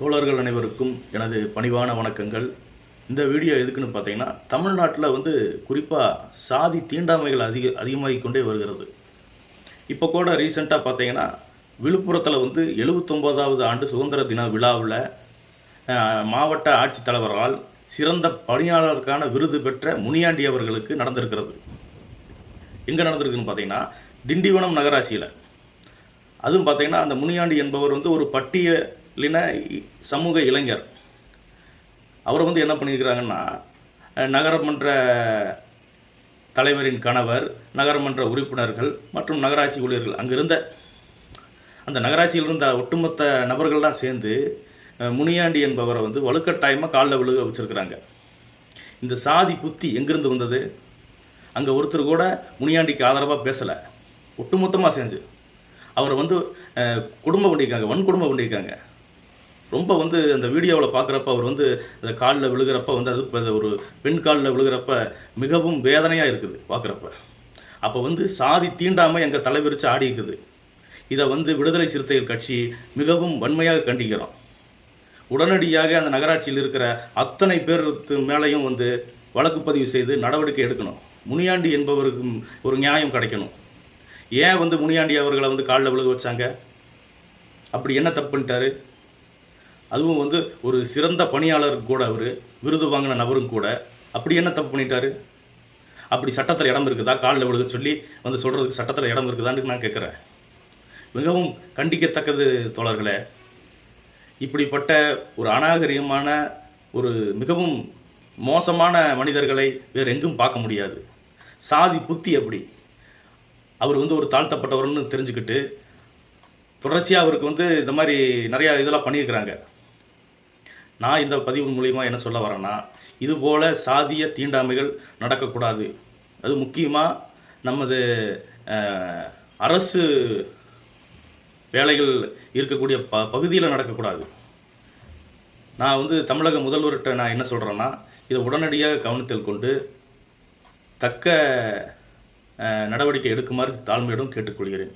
தோழர்கள் அனைவருக்கும் எனது பணிவான வணக்கங்கள். இந்த வீடியோ எதுக்குன்னு பார்த்தீங்கன்னா தமிழ்நாட்டில் வந்து குறிப்பாக சாதி தீண்டாமைகள் அதிக அதிகமாகி கொண்டே வருகிறது. இப்போ கூட ரீசெண்டாக பார்த்தீங்கன்னா விழுப்புரத்தில் வந்து எழுபத்தொம்போதாவது ஆண்டு சுதந்திர தின விழாவில் மாவட்ட ஆட்சித்தலைவரால் சிறந்த பணியாளருக்கான விருது பெற்ற முனியாண்டி அவர்களுக்கு நடந்திருக்கிறது. எங்கே நடந்திருக்குன்னு பார்த்தீங்கன்னா திண்டிவனம் நகராட்சியில். அதுவும் பார்த்தீங்கன்னா அந்த முனியாண்டி என்பவர் வந்து ஒரு பட்டிய இ- சமூக இளைஞர். அவரை வந்து என்ன பண்ணியிருக்கிறாங்கன்னா நகரமன்ற தலைவரின் கணவர் நகரமன்ற உறுப்பினர்கள் மற்றும் நகராட்சி ஊழியர்கள் அங்கே இருந்த அந்த நகராட்சியில் இருந்த ஒட்டுமொத்த நபர்கள்லாம் சேர்ந்து முனியாண்டி என்பவரை வந்து வலுக்கட்டாயமாக காலில் விழுக வச்சுருக்கிறாங்க. இந்த சாதி புத்தி எங்கிருந்து வந்தது? அங்கே ஒருத்தர் கூட முனியாண்டிக்கு ஆதரவாக பேசலை. ஒட்டுமொத்தமாக சேர்ந்து. அவரை வந்து குடும்பம் பண்ணியிருக்காங்க வன்குடும்பம் பண்ணியிருக்காங்க. ரொம்ப வந்து அந்த வீடியோவில் பார்க்குறப்ப அவர் வந்து அந்த காலில் விழுகிறப்ப வந்து அது ஒரு பெண் காலில் விழுகிறப்ப மிகவும் வேதனையாக இருக்குது பார்க்குறப்ப. அப்போ வந்து சாதி தீண்டாமல் எங்கள் தலைவிரிச்சு ஆடி இருக்குது. இதை வந்து விடுதலை சிறுத்தைகள் கட்சி மிகவும் வன்மையாக கண்டிக்கிறோம். உடனடியாக அந்த நகராட்சியில் இருக்கிற அத்தனை பேர் மேலேயும் வந்து வழக்கு பதிவு செய்து நடவடிக்கை எடுக்கணும். முனியாண்டி என்பவருக்கு ஒரு நியாயம் கிடைக்கணும். ஏன் வந்து முனியாண்டி அவர்களை வந்து காலில் விழுக வச்சாங்க? அப்படி என்ன தப்பு பண்ணிட்டாரு? அதுவும் வந்து ஒரு சிறந்த பணியாளர் கூட அவர் விருது வாங்கின நபரும் கூட. அப்படி என்ன தப்பு பண்ணிட்டாரு? அப்படி சட்டத்தில் இடம் இருக்குதா? காலில் விழுக சொல்லி வந்து சொல்கிறதுக்கு சட்டத்தில் இடம் இருக்குதான்னு நான் கேட்குறேன் மிகவும் கண்டிக்கத்தக்கது தோழர்களே இப்படிப்பட்ட ஒரு அநாகரிகமான ஒரு மிகவும் மோசமான மனிதர்களை வேறு எங்கும் பார்க்க முடியாது. சாதி புத்தி அப்படி. அவர் வந்து ஒரு தாழ்த்தப்பட்டவர்னு தெரிஞ்சுக்கிட்டு தொடர்ச்சியாக அவருக்கு வந்து இந்த மாதிரி நிறையா இதெல்லாம் பண்ணியிருக்கிறாங்க. நான் இந்த பதிவு மூலிமா என்ன சொல்ல வரேன்னா இதுபோல் சாதிய தீண்டாமைகள் நடக்கக்கூடாது. அது முக்கியமாக நமது அரசு வேலைகள் இருக்கக்கூடிய ப பகுதியில் நடக்கக்கூடாது. நான் வந்து தமிழக முதல்வர்கிட்ட நான் என்ன சொல்கிறேன்னா இதை உடனடியாக கவனத்தில் கொண்டு தக்க நடவடிக்கை எடுக்குமாறு தாழ்மையிடம் கேட்டுக்கொள்கிறேன்.